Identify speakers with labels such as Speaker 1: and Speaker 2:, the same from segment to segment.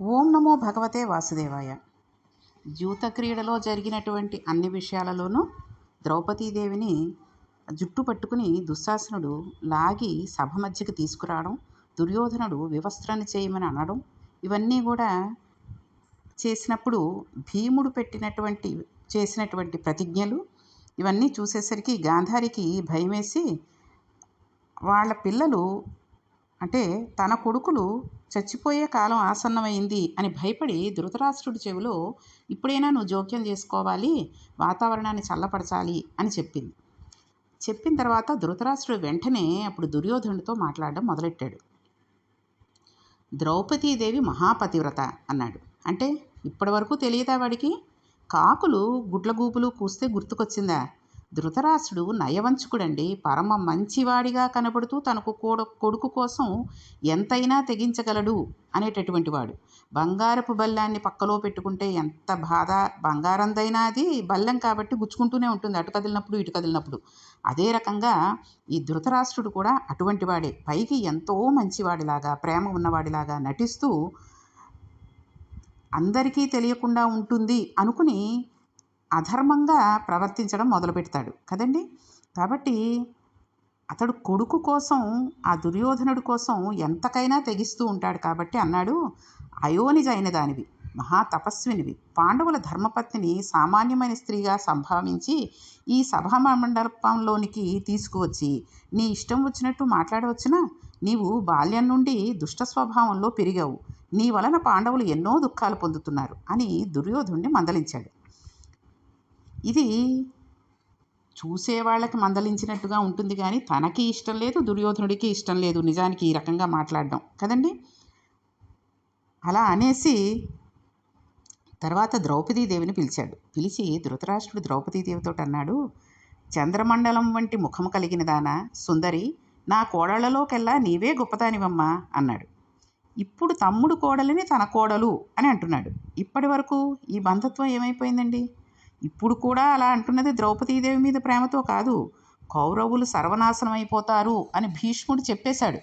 Speaker 1: ఓం నమో భగవతే వాసుదేవాయ. జూత క్రీడలో జరిగినటువంటి అన్ని విషయాలలోనూ ద్రౌపదీదేవిని జుట్టు పట్టుకుని దుశ్శాసనుడు లాగి సభ మధ్యకి తీసుకురావడం దుర్యోధనుడు వివస్త్రను చేయమని అనడం ఇవన్నీ కూడా చేసినప్పుడు భీముడు పెట్టినటువంటి చేసినటువంటి ప్రతిజ్ఞలు ఇవన్నీ చూసేసరికి గాంధారికి భయమేసి వాళ్ళ పిల్లలు అంటే తన కొడుకులు చచ్చిపోయే కాలం ఆసన్నమైంది అని భయపడి ధృతరాష్ట్రుడి చెవిలో ఇప్పుడైనా నువ్వు జోక్యం చేసుకోవాలి వాతావరణాన్ని చల్లపరచాలి అని చెప్పింది. చెప్పిన తర్వాత ధృతరాష్ట్రుడు వెంటనే అప్పుడు దుర్యోధనుడితో మాట్లాడడం మొదలెట్టాడు. ద్రౌపదీదేవి మహాపతివ్రత అన్నాడు. అంటే ఇప్పటి వరకు తెలియదా వాడికి? కాకులు గుడ్లగూపులు కూస్తే గుర్తుకొచ్చిందా? ధృతరాష్ట్రుడు నయవంచుకుడండి పరమ మంచివాడిగా కనబడుతూ తనకు కొడుకు కోసం ఎంతైనా తెగించగలడు అనేటటువంటి వాడు. బంగారపు బల్లాన్ని పక్కలో పెట్టుకుంటే ఎంత బాధ బంగారందైనా అది బల్లం కాబట్టి గుచ్చుకుంటూనే ఉంటుంది. అటు కదిలినప్పుడు ఇటు కదిలినప్పుడు. అదే రకంగా ఈ ధృతరాష్ట్రుడు కూడా అటువంటి వాడే. పైకి ఎంతో మంచివాడిలాగా ప్రేమ ఉన్నవాడిలాగా నటిస్తూ అందరికీ తెలియకుండా ఉంటుంది అనుకుని అధర్మంగా ప్రవర్తించడం మొదలు పెడతాడు కదండి? కాబట్టి అతడు కొడుకు కోసం ఆ దుర్యోధనుడి కోసం ఎంతకైనా తెగిస్తూ ఉంటాడు కాబట్టి అన్నాడు అయోనిజైన దానివి మహాతపస్వినివి పాండవుల ధర్మపత్నిని సామాన్యమైన స్త్రీగా సంభావించి ఈ సభా మండపంలోనికి తీసుకువచ్చి నీ ఇష్టం వచ్చినట్టు మాట్లాడవచ్చునా? నీవు బాల్యం నుండి దుష్ట స్వభావంలో పెరిగావు. నీ వలన పాండవులు ఎన్నో దుఃఖాలు పొందుతున్నారు అని దుర్యోధుణ్ణి మందలించాడు. ఇది చూసేవాళ్ళకి మందలించినట్టుగా ఉంటుంది కానీ తనకి ఇష్టం లేదు దుర్యోధనుడికి ఇష్టం లేదు. నిజానికి ఈ రకంగా మాట్లాడడం. కదండి? అలా అనేసి తర్వాత ద్రౌపదీదేవిని పిలిచాడు. పిలిచి ధృతరాష్ట్రుడు ద్రౌపదీదేవితో అన్నాడు చంద్రమండలం వంటి ముఖం కలిగినదానా సుందరి నా కోడళ్ళలోకెల్లా నీవే గొప్పదానివమ్మా అన్నాడు. ఇప్పుడు తమ్ముడు కోడలిని తన కోడలు అని అంటున్నాడు. ఇప్పటి వరకు ఈ బంధత్వం ఏమైపోయిందండి? ఇప్పుడు కూడా అలా అంటున్నది ద్రౌపదీదేవి మీద ప్రేమతో కాదు. కౌరవులు సర్వనాశనం అయిపోతారు అని భీష్ముడు చెప్పేశాడు.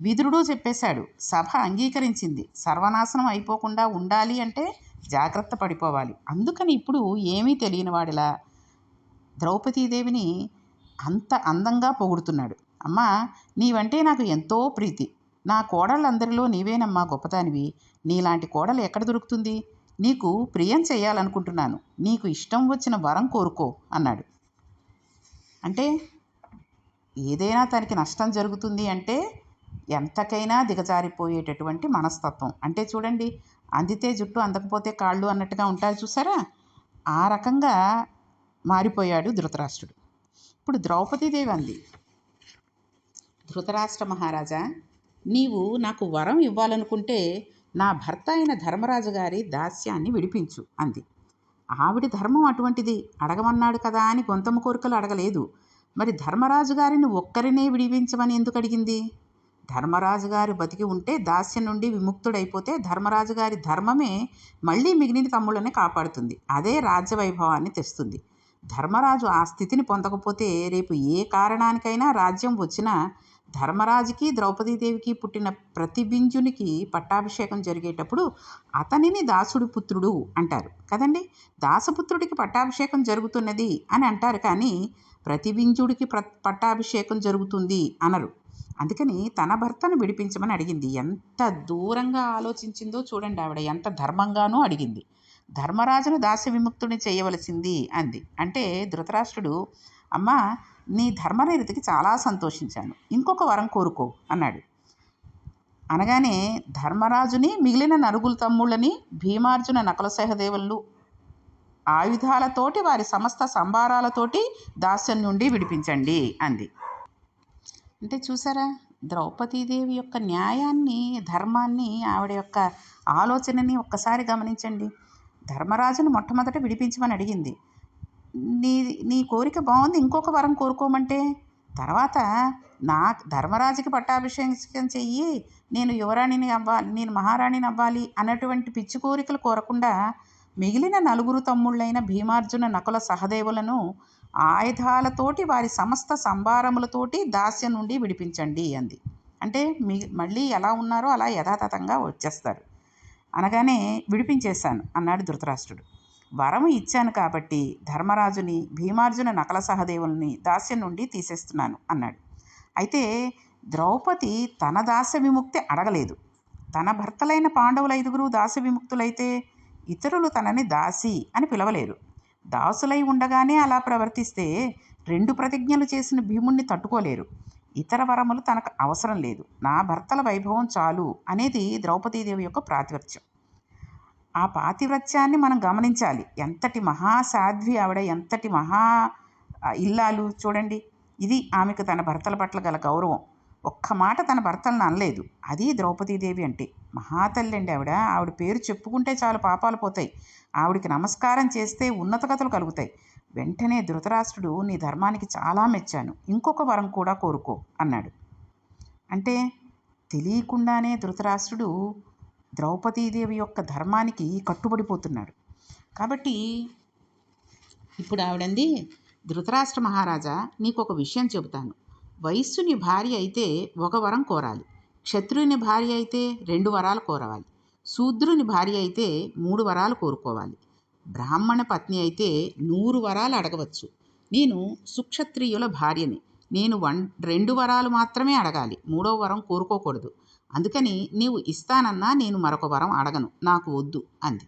Speaker 1: విదురుడు చెప్పేశాడు. సభ అంగీకరించింది. సర్వనాశనం అయిపోకుండా ఉండాలి అంటే జాగ్రత్త పడిపోవాలి. అందుకని ఇప్పుడు ఏమీ తెలియని వాడిలా ద్రౌపదీదేవిని అంత అందంగా పొగుడుతున్నాడు. అమ్మా నీవంటే నాకు ఎంతో ప్రీతి. నా కోడళ్ళందరిలో నీవేనమ్మా గొప్పదానివి. నీలాంటి కోడలు ఎక్కడ దొరుకుతుంది? నీకు ప్రియం చేయాలనుకుంటున్నాను. నీకు ఇష్టం వచ్చిన వరం కోరుకో అన్నాడు. అంటే ఏదైనా తనకి నష్టం జరుగుతుంది అంటే ఎంతకైనా దిగజారిపోయేటటువంటి మనస్తత్వం. అంటే చూడండి అందితే జుట్టు అందకపోతే కాళ్ళు అన్నట్టుగా ఉంటారు చూసారా? ఆ రకంగా మారిపోయాడు ధృతరాష్ట్రుడు. ఇప్పుడు ద్రౌపదీదేవి అంది ధృతరాష్ట్ర మహారాజా నీవు నాకు వరం ఇవ్వాలనుకుంటే నా భర్త అయిన ధర్మరాజు గారి దాస్యాన్ని విడిపించు అంది. ఆవిడ ధర్మం అటువంటిది అడగమన్నాడు కదా అని గొంతమ కోరికలు అడగలేదు. మరి ధర్మరాజు గారిని ఒక్కరినే విడిపించమని ఎందుకు అడిగింది? ధర్మరాజు గారు బతికి ఉంటే దాస్యం నుండి విముక్తుడైపోతే ధర్మరాజు గారి ధర్మమే మళ్ళీ మిగిలిన తమ్ముళ్ళని కాపాడుతుంది. అదే రాజ్య వైభవాన్ని తెస్తుంది. ధర్మరాజు ఆ స్థితిని పొందకపోతే రేపు ఏ కారణానికైనా రాజ్యం వచ్చినా ధర్మరాజుకి ద్రౌపదీదేవికి పుట్టిన ప్రతిబింజునికి పట్టాభిషేకం జరిగేటప్పుడు అతనిని దాసుడి పుత్రుడు అంటారు. కదండి? దాసపుత్రుడికి పట్టాభిషేకం జరుగుతున్నది అని అంటారు కానీ ప్రతిబింజుడికి ప్ర పట్టాభిషేకం జరుగుతుంది అనరు. అందుకని తన భర్తను విడిపించమని అడిగింది. ఎంత దూరంగా ఆలోచించిందో చూడండి ఆవిడ. ఎంత ధర్మంగానూ అడిగింది. ధర్మరాజును దాస విముక్తుని చేయవలసింది అంది. అంటే ధృతరాష్ట్రుడు అమ్మ నీ ధర్మనిరతికి చాలా సంతోషించాను. ఇంకొక వరం కోరుకో అన్నాడు. అనగానే ధర్మరాజుని మిగిలిన నరుగుల తమ్ముళ్ళని భీమార్జున నకల సహదేవులు ఆయుధాలతోటి వారి సమస్త సంభారాలతోటి దాస్యం నుండి విడిపించండి అంది. అంటే చూసారా ద్రౌపదీదేవి యొక్క న్యాయాన్ని ధర్మాన్ని ఆవిడ యొక్క ఆలోచనని ఒక్కసారి గమనించండి. ధర్మరాజును మొట్టమొదట విడిపించమని అడిగింది. నీ నీ కోరిక బాగుంది ఇంకొక వరం కోరుకోమంటే? తర్వాత నా ధర్మరాజుకి పట్టాభిషేకం చెయ్యి నేను యువరాణిని అవ్వాలి నేను మహారాణిని అవ్వాలి అన్నటువంటి పిచ్చి కోరికలు కోరకుండా మిగిలిన నలుగురు తమ్ముళ్ళైన భీమార్జున నకుల సహదేవులను ఆయుధాలతోటి వారి సమస్త సంభారములతోటి దాస్యం నుండి విడిపించండి అంది. అంటే మీ మళ్ళీ ఎలా ఉన్నారో అలా యథాతథంగా వచ్చేస్తారు. అనగానే విడిపించేశాను అన్నాడు ధృతరాష్ట్రుడు. వరము ఇచ్చాను కాబట్టి ధర్మరాజుని భీమార్జున నకల సహదేవుల్ని దాస్యం నుండి తీసేస్తున్నాను అన్నాడు. అయితే ద్రౌపది తన దాస్య విముక్తి అడగలేదు. తన భర్తలైన పాండవుల ఐదుగురు దాస్య విముక్తులైతే ఇతరులు తనని దాసి అని పిలవలేరు. దాసులై ఉండగానే అలా ప్రవర్తిస్తే రెండు ప్రతిజ్ఞలు చేసిన భీముణ్ణి తట్టుకోలేరు. ఇతర వరములు తనకు అవసరం లేదు. నా భర్తల వైభవం చాలు అనేది ద్రౌపదీదేవి యొక్క ప్రాతిపత్యం. ఆ పాతివ్రత్యాన్ని మనం గమనించాలి. ఎంతటి మహాసాధ్వి ఆవిడ ఎంతటి మహా ఇల్లాలు చూడండి. ఇది ఆమెకు తన భర్తల పట్ల గల గౌరవం. ఒక్క మాట తన భర్తలను అనలేదు. అది ద్రౌపదీదేవి అంటే. మహాతల్లి అండి ఆవిడ. ఆవిడ పేరు చెప్పుకుంటే చాలు పాపాలు పోతాయి. ఆవిడికి నమస్కారం చేస్తే ఉన్నతగతులు కలుగుతాయి. వెంటనే ధృతరాష్ట్రుడు నీ ధర్మానికి చాలా మెచ్చాను. ఇంకొక వరం కూడా కోరుకో అన్నాడు. అంటే తెలియకుండానే ధృతరాష్ట్రుడు ద్రౌపదీదేవి యొక్క ధర్మానికి కట్టుబడిపోతున్నాడు. కాబట్టి ఇప్పుడు ఆవిడంది ధృతరాష్ట్ర మహారాజా నీకు ఒక విషయం చెబుతాను. వైశ్యుని భార్య అయితే ఒక వరం కోరాలి. క్షత్రుని భార్య అయితే రెండు వరాలు కోరవాలి. శూద్రుని భార్య అయితే మూడు వరాలు కోరుకోవాలి. బ్రాహ్మణ పత్ని అయితే నూరు వరాలు అడగవచ్చు. నేను సుక్షత్రియుల భార్యని. నేను వన్ రెండు వరాలు మాత్రమే అడగాలి. మూడో వరం కోరుకోకూడదు. అందుకని నీవు ఇస్తానన్నా నేను మరొక వరం అడగను నాకు వద్దు అంది.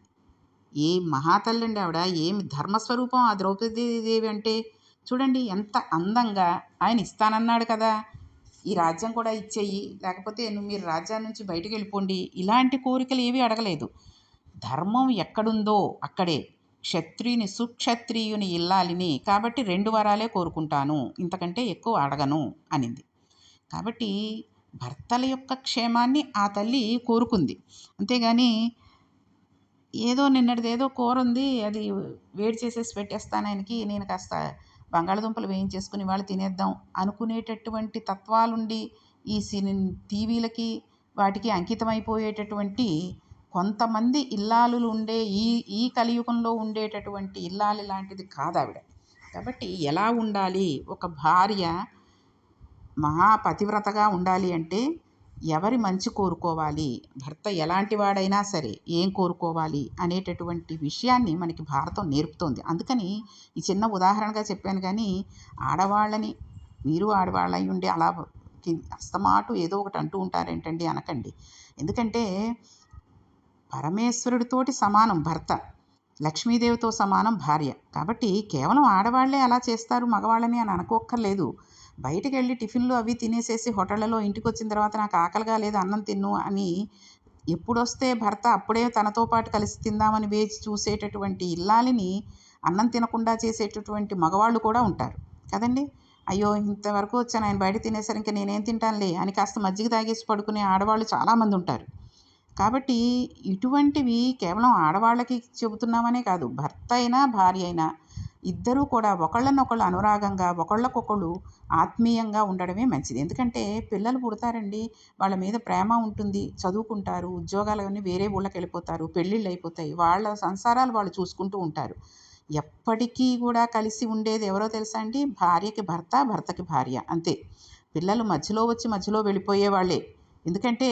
Speaker 1: ఏ మహాతల్లండి ఆవిడ ఏమి ధర్మస్వరూపం ఆ ద్రౌపదీదేవి అంటే? చూడండి ఎంత అందంగా ఆయన ఇస్తానన్నాడు కదా. ఈ రాజ్యం కూడా ఇచ్చేయి లేకపోతే నువ్వు మీరు రాజ్యం నుంచి బయటకు వెళ్ళిపోండి. ఇలాంటి కోరికలు ఏవి అడగలేదు. ధర్మం ఎక్కడుందో అక్కడే. క్షత్రియుని సుక్షత్రియుని ఇల్లాలిని కాబట్టి రెండు వరాలే కోరుకుంటాను. ఇంతకంటే ఎక్కువ అడగను అనింది. కాబట్టి భర్తల యొక్క క్షేమాన్ని ఆ తల్లి కోరుకుంది. అంతేగాని ఏదో నిన్నటిదేదో కూర ఉంది అది వేడి చేసేసి పెట్టేస్తాను ఆయనకి నేను కాస్త బంగాళదుంపలు వేయించేసుకుని వాళ్ళు తినేద్దాం అనుకునేటటువంటి తత్వాలుండి ఈ సిని టీవీలకి వాటికి అంకితమైపోయేటటువంటి కొంతమంది ఇల్లాలులు ఉండే ఈ ఈ కలియుగంలో ఉండేటటువంటి ఇల్లాలు లాంటిది కాదు ఆవిడ కాబట్టి ఎలా ఉండాలి? ఒక భార్య మహాపతివ్రతగా ఉండాలి అంటే ఎవరి మంచి కోరుకోవాలి? భర్త ఎలాంటి వాడైనా సరే ఏం కోరుకోవాలి అనేటటువంటి విషయాన్ని మనకి భారతం నేర్పుతోంది. అందుకని ఈ చిన్న ఉదాహరణగా చెప్పాను కానీ ఆడవాళ్ళని మీరు ఆడవాళ్ళై అయి ఉండి అలా అస్తమాటు ఏదో ఒకటి అంటూ ఉంటారేంటండి అనకండి. ఎందుకంటే పరమేశ్వరుడితోటి సమానం భర్త లక్ష్మీదేవితో సమానం భార్య. కాబట్టి కేవలం ఆడవాళ్ళే అలా చేస్తారు మగవాళ్ళని అని అనుకోక్కర్లేదు. బయటికి వెళ్ళి టిఫిన్లు అవి తినేసేసి హోటళ్ళలో ఇంటికి వచ్చిన తర్వాత నాకు ఆకలిగా లేదు అన్నం తిన్ను అని ఎప్పుడొస్తే భర్త అప్పుడే తనతో పాటు కలిసి తిందామని వేచి చూసేటటువంటి ఇల్లాలిని అన్నం తినకుండా చేసేటటువంటి మగవాళ్ళు కూడా ఉంటారు. కదండి? అయ్యో ఇంతవరకు వచ్చాను ఆయన బయట తినేసరికి ఇంకా నేనేం తింటానులే అని కాస్త మజ్జిగ తాగేసి పడుకునే ఆడవాళ్ళు చాలామంది ఉంటారు. కాబట్టి ఇటువంటివి కేవలం ఆడవాళ్ళకి చెబుతున్నామనే కాదు భర్త అయినా భార్య అయినా ఇద్దరూ కూడా ఒకళ్ళనొకళ్ళు అనురాగంగా ఒకళ్ళకొకళ్ళు ఆత్మీయంగా ఉండడమే మంచిది. ఎందుకంటే పిల్లలు పుడతారండి వాళ్ళ మీద ప్రేమ ఉంటుంది చదువుకుంటారు ఉద్యోగాలన్నీ వేరే ఊళ్ళకి వెళ్ళిపోతారు పెళ్ళిళ్ళు అయిపోతాయి వాళ్ళ సంసారాలు వాళ్ళు చూసుకుంటూ ఉంటారు. ఎప్పటికీ కూడా కలిసి ఉండేది ఎవరో తెలుసా అండి? భార్యకి భర్త భర్తకి భార్య అంతే. పిల్లలు మధ్యలో వచ్చి మధ్యలో వెళ్ళిపోయే వాళ్ళే ఎందుకంటే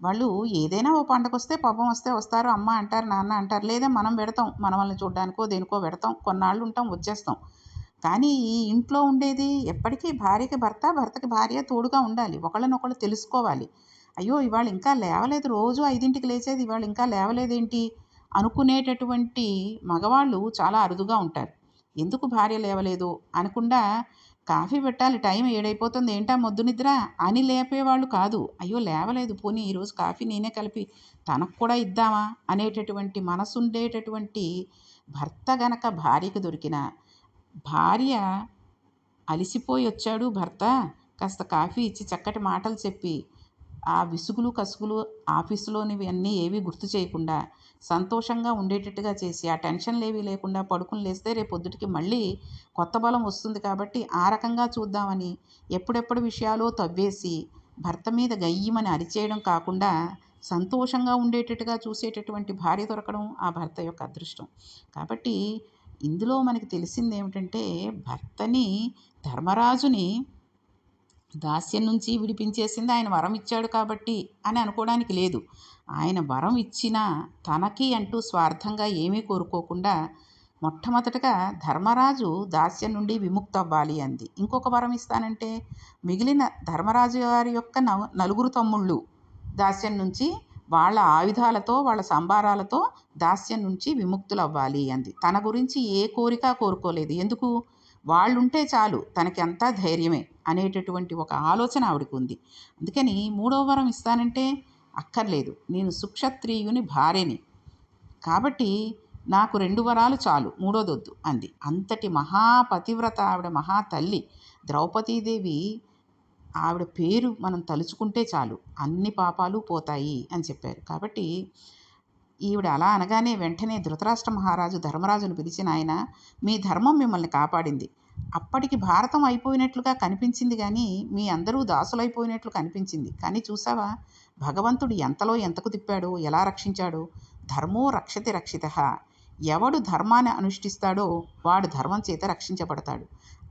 Speaker 1: వాళ్ళు ఏదైనా ఓ పండగ వస్తే పాపం వస్తే వస్తారు అమ్మ అంటారు నాన్న అంటారు లేదా మనం పెడతాం మనల్ని చూడడానికో దేనికో పెడతాం కొన్నాళ్ళు ఉంటాం వచ్చేస్తాం. కానీ ఈ ఇంట్లో ఉండేది ఎప్పటికీ భార్యకి భర్త భర్తకి భార్య తోడుగా ఉండాలి ఒకళ్ళనొకళ్ళు తెలుసుకోవాలి. అయ్యో ఇవాళ ఇంకా లేవలేదు రోజు ఐదింటికి లేచేది ఇవాళ ఇంకా లేవలేదేంటి? అనుకునేటటువంటి మగవాళ్ళు చాలా అరుదుగా ఉంటారు. ఎందుకు భార్య లేవలేదు? అనకుండా కాఫీ పెట్టాలి టైం ఏడైపోతుంది. ఏంటా మొద్దు నిద్ర? అని లేపేవాళ్ళు కాదు. అయ్యో లేవలేదు పోనీ ఈరోజు కాఫీ నేనే కలిపి తనకు కూడా ఇద్దామా? అనేటటువంటి మనసు ఉండేటటువంటి భర్త గనక భార్యకు దొరికిన భార్య అలిసిపోయి వచ్చాడు భర్త కాస్త కాఫీ ఇచ్చి చక్కటి మాటలు చెప్పి ఆ విసుగులు కసుగులు ఆఫీసులోనివి అన్నీ ఏవి గుర్తు చేయకుండా సంతోషంగా ఉండేటట్టుగా చేసి ఆ టెన్షన్లు ఏవి లేకుండా పడుకుని లేస్తే రేపు పొద్దుటికి మళ్ళీ కొత్త బలం వస్తుంది కాబట్టి ఆ రకంగా చూద్దామని ఎప్పుడెప్పుడు విషయాలు తవ్వేసి భర్త మీద గయ్యమని అరిచేయడం కాకుండా సంతోషంగా ఉండేటట్టుగా చూసేటటువంటి భార్య దొరకడం ఆ భర్త యొక్క అదృష్టం. కాబట్టి ఇందులో మనకి తెలిసింది ఏమిటంటే భర్తని ధర్మరాజుని దాస్యం నుంచి విడిపించేసింది ఆయన వరం ఇచ్చాడు కాబట్టి అని అనుకోవడానికి లేదు. ఆయన వరం ఇచ్చినా తనకి అంటూ స్వార్థంగా ఏమీ కోరుకోకుండా మొట్టమొదటగా ధర్మరాజు దాస్యం నుండి విముక్త అవ్వాలి అంది. ఇంకొక వరం ఇస్తానంటే మిగిలిన ధర్మరాజు గారి యొక్క నలుగురు తమ్ముళ్ళు దాస్యం నుంచి వాళ్ళ ఆయుధాలతో వాళ్ళ సంబారాలతో దాస్యం నుంచి విముక్తులు అవ్వాలి అంది. తన గురించి ఏ కోరిక కోరుకోలేదు. ఎందుకు? వాళ్ళుంటే చాలు. తనకి అంతా ధైర్యమే. అనేటటువంటి ఒక ఆలోచన ఆవిడకు ఉంది అందుకని మూడవ వరం ఇస్తానంటే అక్కర్లేదు. నేను సుక్షత్రియుని భార్యని. కాబట్టి నాకు రెండు వరాలు చాలు మూడోదొద్దు అంది. అంతటి మహాపతివ్రత ఆవిడ మహా తల్లి ద్రౌపదీదేవి ఆవిడ పేరు మనం తలుచుకుంటే చాలు. అన్ని పాపాలు పోతాయి అని చెప్పారు. కాబట్టి ఈవిడ అలా అనగానే వెంటనే ధృతరాష్ట్ర మహారాజు ధర్మరాజును పిలిచిన ఆయన మీ ధర్మం మిమ్మల్ని కాపాడింది. అప్పటికి భారతం అయిపోయినట్లుగా కనిపించింది కానీ మీ అందరూ దాసులైపోయినట్లు కనిపించింది. కానీ చూసావా? భగవంతుడు ఎంతలో ఎంతకు తిప్పాడో ఎలా రక్షించాడో? ధర్మో రక్షతి రక్షిత. ఎవడు ధర్మాన్ని అనుష్ఠిస్తాడో వాడు ధర్మం చేత రక్షించబడతాడు.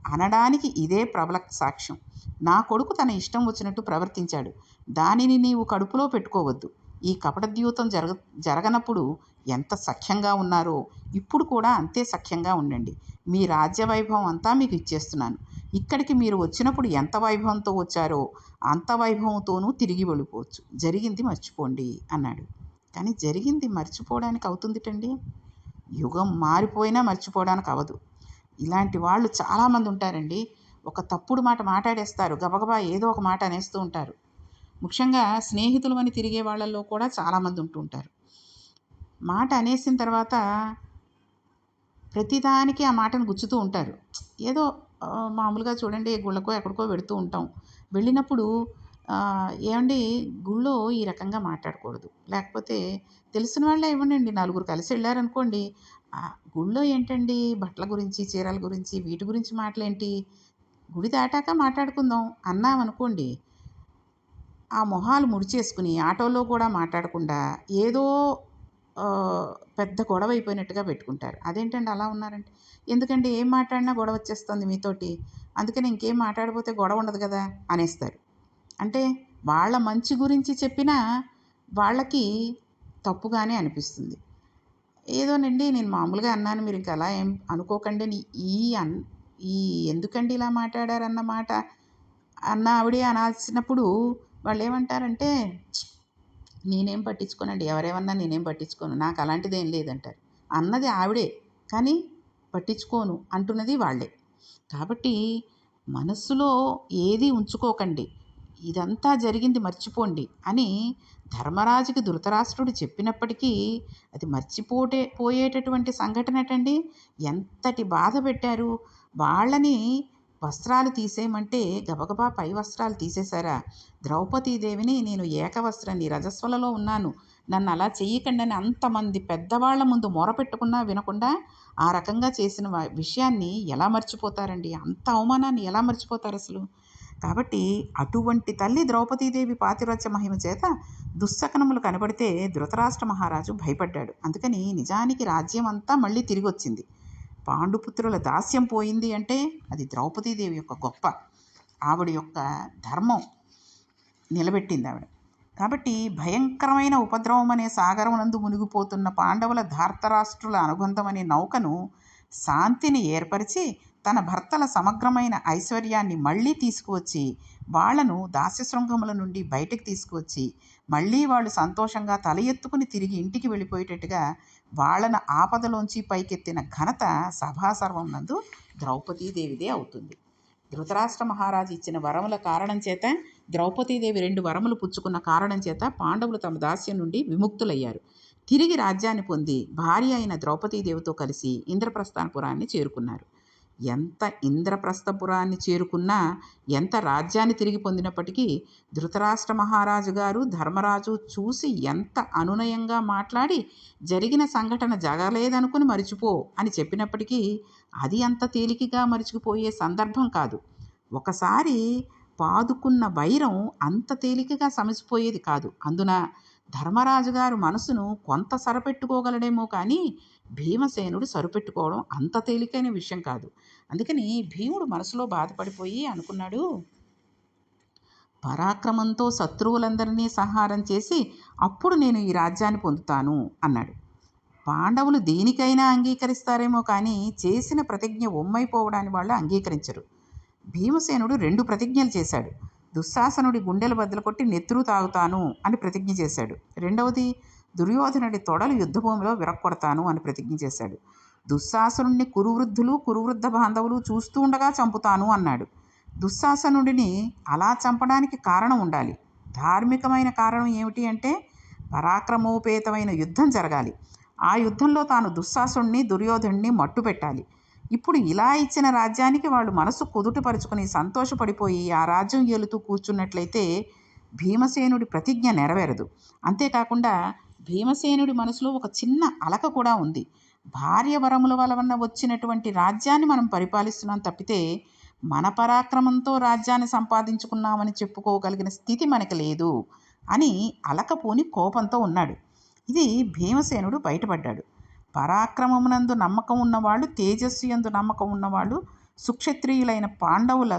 Speaker 1: అనడానికి ఇదే ప్రబల సాక్ష్యం. నా కొడుకు తన ఇష్టం వచ్చినట్టు ప్రవర్తించాడు. దానిని నీవు కడుపులో పెట్టుకోవద్దు. ఈ కపటద్యూతం జరగ జరగనప్పుడు ఎంత సఖ్యంగా ఉన్నారో ఇప్పుడు కూడా అంతే సఖ్యంగా ఉండండి. మీ రాజ్య వైభవం అంతా మీకు ఇచ్చేస్తున్నాను. ఇక్కడికి మీరు వచ్చినప్పుడు ఎంత వైభవంతో వచ్చారో అంత వైభవంతోనూ తిరిగి వెళ్ళిపోవచ్చు. జరిగింది మర్చిపోండి అన్నాడు. కానీ జరిగింది మర్చిపోవడానికి అవుతుందిటండి. యుగం మారిపోయినా మర్చిపోవడానికి అవ్వదు. ఇలాంటి వాళ్ళు చాలామంది ఉంటారండి. ఒక తప్పుడు మాట మాట్లాడేస్తారు. గబగబా ఏదో ఒక మాట అనేస్తూ ఉంటారు. ముఖ్యంగా స్నేహితులు అని తిరిగే వాళ్ళల్లో కూడా చాలామంది ఉంటూ ఉంటారు. మాట అనేసిన తర్వాత ప్రతిదానికి ఆ మాటను గుచ్చుతూ ఉంటారు. ఏదో మామూలుగా చూడండి గుళ్ళకో ఎక్కడికో వెళుతూ ఉంటాం. వెళ్ళినప్పుడు ఏమండి గుళ్ళో ఈ రకంగా మాట్లాడకూడదు. లేకపోతే తెలిసిన వాళ్ళే ఇవ్వండి నలుగురు కలిసి వెళ్ళారనుకోండి. గుళ్ళో ఏంటండి బట్టల గురించి చీరల గురించి వీటి గురించి మాటలేంటి? గుడి దాటాక మాట్లాడుకుందాం అన్నామనుకోండి ఆ మొహాలు ముడిచేసుకుని ఆటోలో కూడా మాట్లాడకుండా ఏదో పెద్ద గొడవ అయిపోయినట్టుగా పెట్టుకుంటారు. అదేంటండి అలా ఉన్నారంటే ఎందుకంటే ఏం మాట్లాడినా గొడవ వచ్చేస్తుంది మీతోటి? అందుకని ఇంకేం మాట్లాడిపోతే గొడవ ఉండదు కదా? అనేస్తారు. అంటే వాళ్ళ మంచి గురించి చెప్పినా వాళ్ళకి తప్పుగానే అనిపిస్తుంది. ఏదోనండి నేను మామూలుగా అన్నాను మీరు ఇంకా అలా ఏం అనుకోకండి ఈ అన్ ఈ ఎందుకండి ఇలా మాట్లాడారన్న మాట అన్న ఆవిడే అనాల్సినప్పుడు వాళ్ళు ఏమంటారంటే నేనేం పట్టించుకోనండి. ఎవరేమన్నా నేనేం పట్టించుకోను. నాకు అలాంటిది ఏం లేదంటారు. అన్నది ఆవిడే. కానీ పట్టించుకోను అంటున్నది వాళ్ళే. కాబట్టి మనస్సులో ఏది ఉంచుకోకండి. ఇదంతా జరిగింది మర్చిపోండి అని ధర్మరాజుకి ధృతరాష్ట్రుడు చెప్పినప్పటికీ అది మర్చిపోటే పోయేటటువంటి సంఘటన అండి ఎంతటి బాధ పెట్టారు? వాళ్ళని వస్త్రాలు తీసేయమంటే గబగబా పై వస్త్రాలు తీసేశారా? ద్రౌపదీదేవిని నేను ఏకవస్త్రాన్ని రజస్వలలో ఉన్నాను. నన్ను అలా చెయ్యకండి అని అంతమంది పెద్దవాళ్ళ ముందు మొరపెట్టుకున్నా వినకుండా ఆ రకంగా చేసిన విషయాన్ని ఎలా మర్చిపోతారండి? అంత అవమానాన్ని ఎలా మర్చిపోతారు అసలు? కాబట్టి అటువంటి తల్లి ద్రౌపదీదేవి పాతివ్రత్య మహిమ చేత దుస్సకనములు కనబడితే ధృతరాష్ట్ర మహారాజు భయపడ్డాడు. అందుకని నిజానికి రాజ్యం అంతా మళ్ళీ తిరిగి వచ్చింది పాండుపుత్రుల దాస్యం పోయింది అంటే అది ద్రౌపదీదేవి యొక్క గొప్ప ఆవిడ యొక్క ధర్మం నిలబెట్టింది ఆవిడ. కాబట్టి భయంకరమైన ఉపద్రవం అనే సాగరమునందు మునిగిపోతున్న పాండవుల ధార్తరాష్ట్రుల అనుబంధం అనే నౌకను శాంతిని ఏర్పరిచి తన భర్తల సమగ్రమైన ఐశ్వర్యాన్ని మళ్ళీ తీసుకువచ్చి వాళ్ళను దాస్యశృంగముల నుండి బయటకు తీసుకువచ్చి మళ్ళీ వాళ్ళు సంతోషంగా తల ఎత్తుకుని తిరిగి ఇంటికి వెళ్ళిపోయేటట్టుగా వాళ్ళను ఆపదలోంచి పైకెత్తిన ఘనత సభాసర్వం నందు ద్రౌపదీదేవిదే అవుతుంది. ధృతరాష్ట్ర మహారాజు ఇచ్చిన వరముల కారణం చేత ద్రౌపదీదేవి రెండు వరములు పుచ్చుకున్న కారణం చేత పాండవులు తమ దాస్యం నుండి విముక్తులయ్యారు. తిరిగి రాజ్యాన్ని పొంది భార్య అయిన ద్రౌపదీదేవితో కలిసి ఇంద్రప్రస్థానపురాన్ని చేరుకున్నారు. ఎంత ఇంద్రప్రస్థపురాన్ని చేరుకున్నా ఎంత రాజ్యాన్ని తిరిగి పొందినప్పటికీ ధృతరాష్ట్ర మహారాజు గారు ధర్మరాజు చూసి ఎంత అనునయంగా మాట్లాడి జరిగిన సంఘటన జరగలేదనుకుని మరిచిపో అని చెప్పినప్పటికీ అది అంత తేలికగా మరిచిపోయే సందర్భం కాదు. ఒకసారి పాదుకున్న వైరం అంత తేలికగా సమసిపోయేది కాదు. అందున ధర్మరాజు గారు మనసును కొంత సరపెట్టుకోగలడేమో కానీ భీమసేనుడు సరిపెట్టుకోవడం అంత తేలికైన విషయం కాదు. అందుకని భీముడు మనసులో బాధపడిపోయి అనుకున్నాడు పరాక్రమంతో శత్రువులందరినీ సంహారం చేసి అప్పుడు నేను ఈ రాజ్యాన్ని పొందుతాను అన్నాడు. పాండవులు దేనికైనా అంగీకరిస్తారేమో కానీ చేసిన ప్రతిజ్ఞ ఉమ్మైపోవడాన్ని వాళ్ళు అంగీకరించరు. భీమసేనుడు రెండు ప్రతిజ్ఞలు చేశాడు. దుశ్శాసనుడి గుండెలు బద్దలు కొట్టి నెత్తురు తాగుతాను అని ప్రతిజ్ఞ చేశాడు. రెండవది దుర్యోధనుడి తొడలు యుద్ధభూమిలో విరక్కొడతాను అని ప్రతిజ్ఞ చేశాడు. దుశ్శాసనుడిని కురువృద్ధులు కురువృద్ధ బాంధవులు చూస్తూ ఉండగా చంపుతాను అన్నాడు. దుశ్శాసనుడిని అలా చంపడానికి కారణం ఉండాలి. ధార్మికమైన కారణం ఏమిటి అంటే పరాక్రమోపేతమైన యుద్ధం జరగాలి. ఆ యుద్ధంలో తాను దుశ్శాసుడిని దుర్యోధుణ్ణి మట్టు పెట్టాలి ఇప్పుడు ఇలా ఇచ్చిన రాజ్యానికి వాళ్ళు మనసు కుదుటపరుచుకొని సంతోషపడిపోయి ఆ రాజ్యం ఏలుతూ కూర్చున్నట్లయితే భీమసేనుడి ప్రతిజ్ఞ నెరవేరదు. అంతేకాకుండా భీమసేనుడి మనసులో ఒక చిన్న అలక కూడా ఉంది. భార్య వరముల వలన వచ్చినటువంటి రాజ్యాన్ని మనం పరిపాలిస్తున్నాం తప్పితే మన పరాక్రమంతో రాజ్యాన్ని సంపాదించుకున్నామని చెప్పుకోగలిగిన స్థితి మనకి లేదు అని అలకపోని కోపంతో ఉన్నాడు. ఇది భీమసేనుడు బయటపడ్డాడు. పరాక్రమమునందు నమ్మకం ఉన్నవాళ్ళు తేజస్సు ఎందు నమ్మకం ఉన్నవాళ్ళు సుక్షత్రియులైన పాండవుల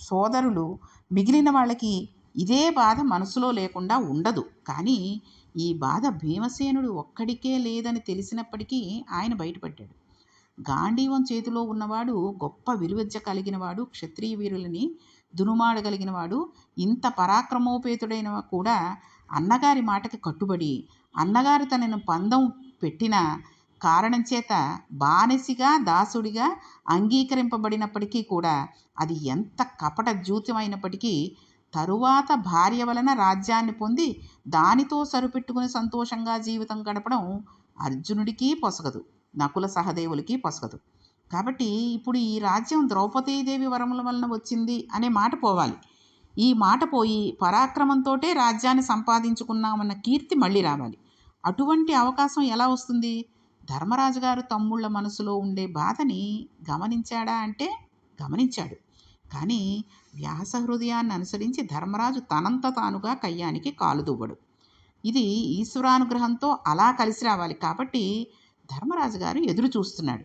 Speaker 1: సోదరులు మిగిలిన వాళ్ళకి ఇదే బాధ మనసులో లేకుండా ఉండదు. కానీ ఈ బాధ భీమసేనుడు ఒక్కడికే లేదని తెలిసినప్పటికీ ఆయన బయటపడ్డాడు. గాంధీవం చేతిలో ఉన్నవాడు గొప్ప విలువిద్య కలిగినవాడు క్షత్రియ వీరులని దునుమాడగలిగినవాడు ఇంత పరాక్రమోపేతుడైన కూడా అన్నగారి మాటకి కట్టుబడి అన్నగారు తనను పందం పెట్టిన కారణం చేత బానిసిగా దాసుడిగా అంగీకరింపబడినప్పటికీ కూడా అది ఎంత కపట జూత్యమైనప్పటికీ తరువాత భార్య వలన రాజ్యాన్ని పొంది దానితో సరిపెట్టుకుని సంతోషంగా జీవితం గడపడం అర్జునుడికి పొసగదు నకుల సహదేవులకి పొసగదు. కాబట్టి ఇప్పుడు ఈ రాజ్యం ద్రౌపదీదేవి వరముల వలన వచ్చింది అనే మాట పోవాలి. ఈ మాట పోయి పరాక్రమంతోటే రాజ్యాన్ని సంపాదించుకున్నామన్న కీర్తి మళ్ళీ రావాలి. అటువంటి అవకాశం ఎలా వస్తుంది? ధర్మరాజు గారు తమ్ముళ్ళ మనసులో ఉండే బాధని గమనించాడా అంటే గమనించాడు. కానీ వ్యాస హృదయాన్ని అనుసరించి ధర్మరాజు తనంత తానుగా కయ్యానికి కాలు దువ్వడు. ఇది ఈశ్వరానుగ్రహంతో అలా కలిసి రావాలి కాబట్టి ధర్మరాజు గారు ఎదురు చూస్తున్నాడు.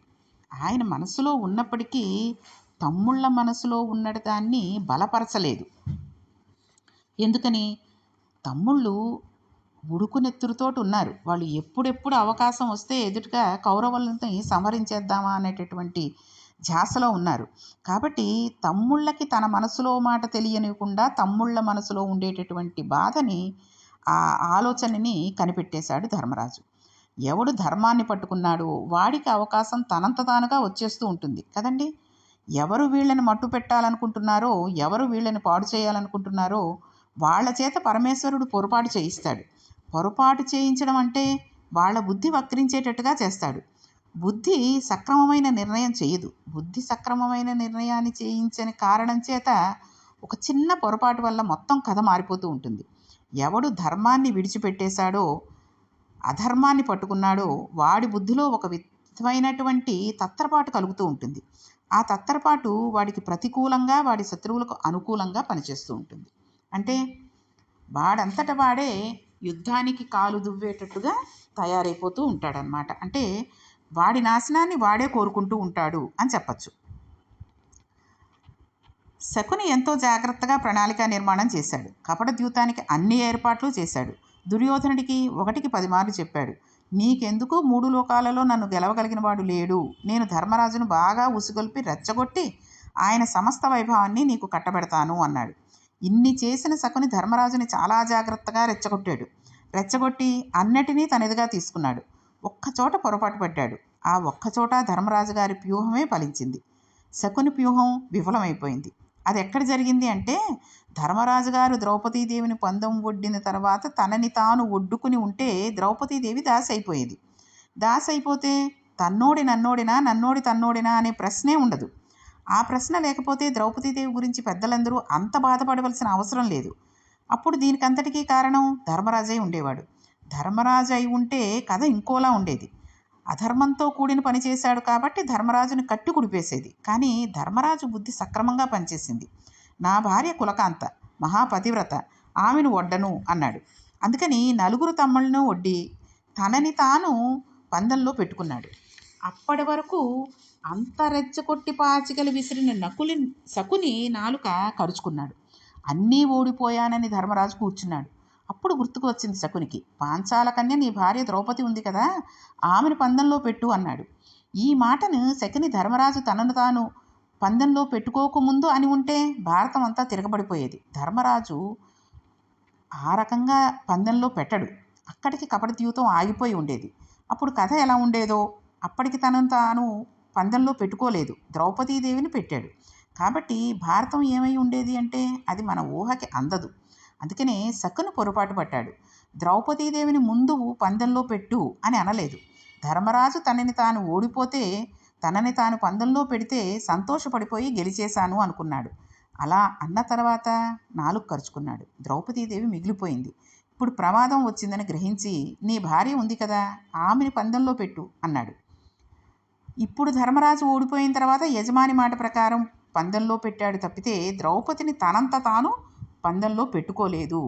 Speaker 1: ఆయన మనసులో ఉన్నప్పటికీ తమ్ముళ్ళ మనసులో ఉన్న దాన్ని బలపరచలేదు. ఎందుకని? తమ్ముళ్ళు ఉడుకునెత్తురుతోటి ఉన్నారు. వాళ్ళు ఎప్పుడెప్పుడు అవకాశం వస్తే ఎదుటిగా కౌరవులతో సంహరించేద్దామా అనేటటువంటి ధ్యాసలో ఉన్నారు. కాబట్టి తమ్ముళ్ళకి తన మనసులో మాట తెలియనివ్వకుండా తమ్ముళ్ళ మనసులో ఉండేటటువంటి బాధని ఆ ఆలోచనని కనిపెట్టేశాడు ధర్మరాజు. ఎవడు ధర్మాన్ని పట్టుకున్నాడో వాడికి అవకాశం తనంత తానుగా వచ్చేస్తూ ఉంటుంది కదండి. ఎవరు వీళ్ళని మట్టు పెట్టాలనుకుంటున్నారో ఎవరు వీళ్ళని పాడు చేయాలనుకుంటున్నారో వాళ్ళ చేత పరమేశ్వరుడు పొరపాటు చేయిస్తాడు. పొరపాటు చేయించడం అంటే వాళ్ళ బుద్ధి వక్రించేటట్టుగా చేస్తాడు. బుద్ధి సక్రమమైన నిర్ణయం చేయదు. బుద్ధి సక్రమమైన నిర్ణయాన్ని చేయించని కారణం చేత ఒక చిన్న పొరపాటు వల్ల మొత్తం కథ మారిపోతూ ఉంటుంది. ఎవడు ధర్మాన్ని విడిచిపెట్టేశాడో అధర్మాన్ని పట్టుకున్నాడో వాడి బుద్ధిలో ఒక విధమైనటువంటి తత్తరపాటు కలుగుతూ ఉంటుంది. ఆ తత్తరపాటు వాడికి ప్రతికూలంగా వాడి శత్రువులకు అనుకూలంగా పనిచేస్తూ ఉంటుంది. అంటే వాడంతట వాడే యుద్ధానికి కాలు దువ్వేటట్టుగా తయారైపోతూ ఉంటాడనమాట అంటే వాడి నాశనాన్ని వాడే కోరుకుంటూ ఉంటాడు అని చెప్పచ్చు. శకుని ఎంతో జాగ్రత్తగా ప్రణాళిక నిర్మాణం చేశాడు. కపట ద్యూతానికి అన్ని ఏర్పాట్లు చేశాడు. దుర్యోధనుడికి ఒకటికి పదిమార్లు చెప్పాడు. నీకెందుకు మూడు లోకాలలో నన్ను గెలవగలిగిన వాడు లేడు? నేను ధర్మరాజును బాగా ఉసుగొల్పి రెచ్చగొట్టి ఆయన సమస్త వైభవాన్ని నీకు కట్టబెడతాను అన్నాడు. ఇన్ని చేసిన శకుని ధర్మరాజుని చాలా జాగ్రత్తగా రెచ్చగొట్టాడు. రెచ్చగొట్టి అన్నిటినీ తనదిగా తీసుకున్నాడు. ఒక్కచోట పొరపాటు పడ్డాడు. ఆ ఒక్కచోట ధర్మరాజు గారి వ్యూహమే ఫలించింది. శకుని వ్యూహం విఫలమైపోయింది. అది ఎక్కడ జరిగింది అంటే ధర్మరాజు గారు ద్రౌపదీదేవిని పందం ఒడ్డిన తర్వాత తనని తాను ఒడ్డుకుని ఉంటే ద్రౌపదీదేవి దాసి అయిపోయేది దాసి అయిపోతే తన్నోడి నన్నోడినా నన్నోడి తన్నోడినా అనే ప్రశ్నే ఉండదు. ఆ ప్రశ్న లేకపోతే ద్రౌపదీదేవి గురించి పెద్దలందరూ అంత బాధపడవలసిన అవసరం లేదు. అప్పుడు దీనికంతటికీ కారణం ధర్మరాజే ఉండేవాడు. ధర్మరాజు అయి ఉంటే కథ ఇంకోలా ఉండేది. అధర్మంతో కూడిన పని చేశాడు కాబట్టి ధర్మరాజుని కట్టి కుడిపేసేది. కానీ ధర్మరాజు బుద్ధి సక్రమంగా పనిచేసింది. నా భార్య కులకాంత మహాపతివ్రత ఆమెను వడ్డను అన్నాడు. అందుకని నలుగురు తమ్ముళ్ళను వడ్డి తనని తాను పందెంలో పెట్టుకున్నాడు. అప్పటి వరకు అంత రెచ్చగొట్టి పాచికలు విసిరిన నకులి శకుని నాలుక కరుచుకున్నాడు. అన్నీ ఓడిపోయానని ధర్మరాజు కూర్చున్నాడు. అప్పుడు గుర్తుకు వచ్చింది శకునికి. పాంచాల కన్య నీ భార్య ద్రౌపది ఉంది కదా ఆమెను పందెంలో పెట్టు అన్నాడు. ఈ మాటను శకుని ధర్మరాజు తనను తాను పందెంలో పెట్టుకోకముందు అని ఉంటే భారతం అంతా తిరగబడిపోయేది. ధర్మరాజు ఆ రకంగా పందెంలో పెట్టడు. అక్కడికి కపట జీవితం ఆగిపోయి ఉండేది. అప్పుడు కథ ఎలా ఉండేదో అప్పటికి తనను తాను పందెంలో పెట్టుకోలేదు. ద్రౌపదీదేవిని పెట్టాడు. కాబట్టి భారతం ఏమై ఉండేది అంటే అది మన ఊహకి అందదు. అందుకనే సక్కును పొరపాటు పట్టాడు. ద్రౌపదీదేవిని ముందు పందెంలో పెట్టు అని అనలేదు. ధర్మరాజు తనని తాను ఓడిపోతే తనని తాను పందెంలో పెడితే సంతోషపడిపోయి గెలిచేశాను అనుకున్నాడు. అలా అన్న తర్వాత నాలుగు ఖర్చుకున్నాడు ద్రౌపదీదేవి మిగిలిపోయింది. ఇప్పుడు ప్రమాదం వచ్చిందని గ్రహించి నీ భార్య ఉంది కదా ఆమెని పందెంలో పెట్టు అన్నాడు. ఇప్పుడు ధర్మరాజు ఓడిపోయిన తర్వాత యజమాని మాట ప్రకారం పందెంలో పెట్టాడు తప్పితే ద్రౌపదిని తనంత తాను పందెంలో పెట్టుకోలేదు.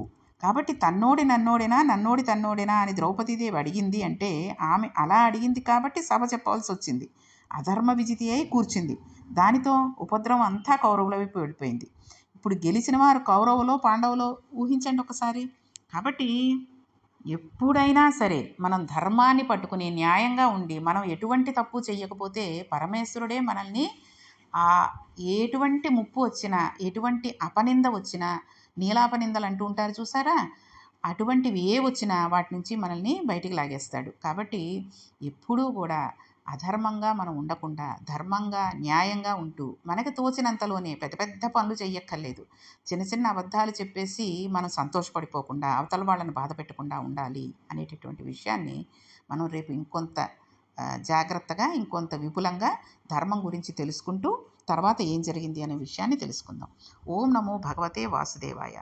Speaker 1: కాబట్టి తన్నోడి నన్నోడినా నన్నోడి తన్నోడినా అని ద్రౌపదీదేవి అడిగింది అంటే ఆమె అలా అడిగింది కాబట్టి సభ చెప్పవలసి వచ్చింది. అధర్మ విజితి అయి కూర్చుంది. దానితో ఉపద్రవం అంతా కౌరవుల వైపు వెళ్ళిపోయింది ఇప్పుడు గెలిచిన వారు కౌరవులో పాండవులో ఊహించండి ఒకసారి. కాబట్టి ఎప్పుడైనా సరే మనం ధర్మాన్ని పట్టుకుని న్యాయంగా ఉండి మనం ఎటువంటి తప్పు చేయకపోతే పరమేశ్వరుడే మనల్ని ఆ ఎటువంటి ముప్పు వచ్చినా ఎటువంటి అపనింద వచ్చినా నీలాపనిందలు అంటూ ఉంటారు చూసారా? అటువంటివి ఏ వచ్చినా వాటి నుంచి మనల్ని బయటికి లాగేస్తాడు. కాబట్టి ఎప్పుడూ కూడా అధర్మంగా మనం ఉండకుండా ధర్మంగా న్యాయంగా ఉంటూ మనకి తోచినంతలోనే పెద్ద పెద్ద పనులు చెయ్యక్కర్లేదు. చిన్న చిన్న అబద్ధాలు చెప్పేసి మనం సంతోషపడిపోకుండా అవతల వాళ్ళని బాధ పెట్టకుండా ఉండాలి అనేటటువంటి విషయాన్ని మనం రేపు ఇంకొంత జాగ్రత్తగా ఇంకొంత విపులంగా ధర్మం గురించి తెలుసుకుంటూ తర్వాత ఏం జరిగింది అనే విషయాన్ని తెలుసుకుందాం. ఓం నమో భగవతే వాసుదేవాయ.